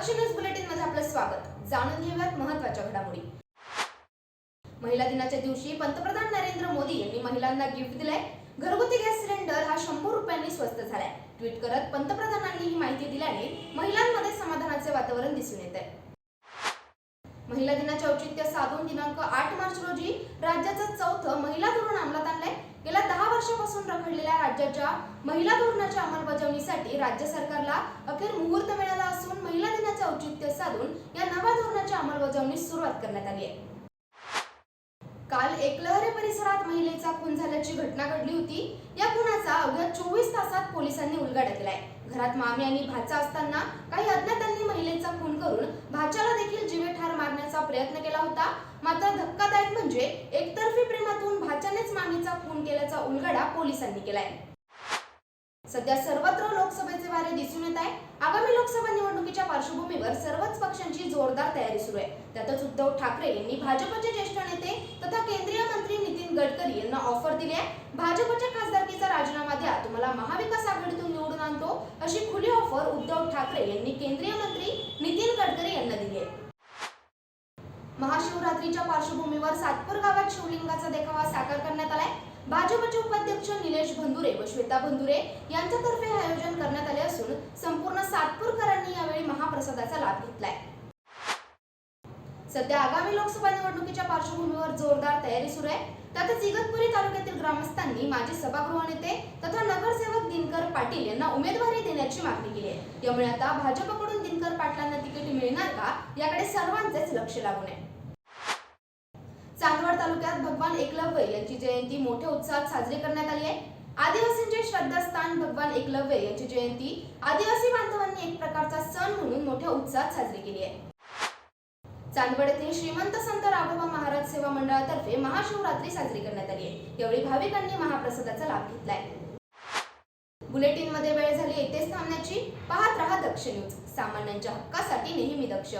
लक्ष बुलेटिनमध्ये आपलं स्वागत. जाणून घेऊयात महत्त्वाच्या घडामोडी. महिला दिनाच्या दिवशी पंतप्रधान नरेंद्र मोदी यांनी महिलांना गिफ्ट दिलाय. घरगुती गॅस सिलेंडर हा शंभर रुपयांनी स्वस्त झालाय. ट्विट करत पंतप्रधानांनी ही माहिती दिल्याने महिलांमध्ये समाधानाचे वातावरण दिसून येत आहे महिला दिनाचे औचित्य साधून दिनांक आठ मार्च रोजी राज्याचं चौथं महिला धोरण अंमलात आणलंय. गेल्या दहा वर्षापासून रखडलेल्या राज्याच्या महिला धोरणाच्या अंमलबजावणीसाठी राज्य सरकारला अखेर मुहूर्त मिळाला असून साधून या नव्या धोरणाच्या अंमलबजावणीस सुरुवात करण्यात आली आहे. काल एकलहरे परिसरात महिलेचा खून झाल्याची घटना घडली होती. या खुनाचा अवघ्या चोवीस तासात पोलिसांनी उलगडा केलाय. घरात मामी आणि भाचा असताना काही अज्ञातांनी महिलेचा खून करून भाच्याला देखील जीवे ठार मारण्याचा प्रयत्न केला होता. मात्र धक्कादायक म्हणजे एकतर्फी प्रेमातून भाच्यानेच मामीचा खून केल्याचा उलगडा पोलिसांनी केलाय. सध्या सर्वत्र लोकसभेचे वारे दिसून येत आहे. आगामी लोकसभा पार्श्वभूमीवर सर्वच पक्षांची जोरदार तयारी सुरू आहे. त्यातच उद्धव ठाकरे यांनी भाजपचे ज्येष्ठ नेते तथा केंद्रीय मंत्री नितीन गडकरी यांना ऑफर दिली आहे. भाजपच्या खासदारकीचा राजीनामा द्या तुम्हाला महाविकास आघाडीतून निवडून आणतो अशी खुली ऑफर उद्धव ठाकरे यांनी केंद्रीय मंत्री नितीन गडकरी यांना दिली आहे. महाशिवरात्रीच्या पार्श्वभूमीवर सातपूर गावात शिवलिंगाचा देखावा साकार करण्यात आलाय. भाजपचे उपाध्यक्ष निलेश भंदुरे व श्वेता भंदुरे यांच्यातर्फे आयोजन करण्यात आले असून संपूर्ण सातपूरकर प्रसादाचा लाभ घेतलाय. सध्या आगामी लोकसभा निवडणुकीच्या पार्श्वभूमीवर जोरदार तयारी सुरू आहे. त्यातच इगतपुरी तालुक्यातील ग्रामस्थांनी माजी सभागृह नेते तथा नगरसेवक दिनकर पाटील यांना उमेदवारी देण्याची मागणी केली आहे. त्यामुळे आता भाजपकडून दिनकर पाटलांना तिकीट मिळणार का याकडे सर्वांचेच लक्ष लागून आहे. तालुक्यात भगवान एकलव्य यांची जयंती मोठ्या उत्साहात साजरी करण्यात आली आहे. आदिवासींचे श्रद्धास्थान भगवान एकलव्य यांची जयंती. आदिवासी बांधवांनी एक प्रकारचा सण म्हणून मोठ्या उत्साहात साजरी केली आहे. चांदवड येथील श्रीमंत संत राघोबा महाराज सेवा मंडळातर्फे महाशिवरात्री साजरी करण्यात आली आहे. यावेळी भाविकांनी महाप्रसादाचा लाभ घेतलाय. बुलेटिनमध्ये वेळ झाली येथेच थांबण्याची. पाहत रहा दक्ष न्यूज. सामान्यांच्या हक्कासाठी नेहमी दक्ष.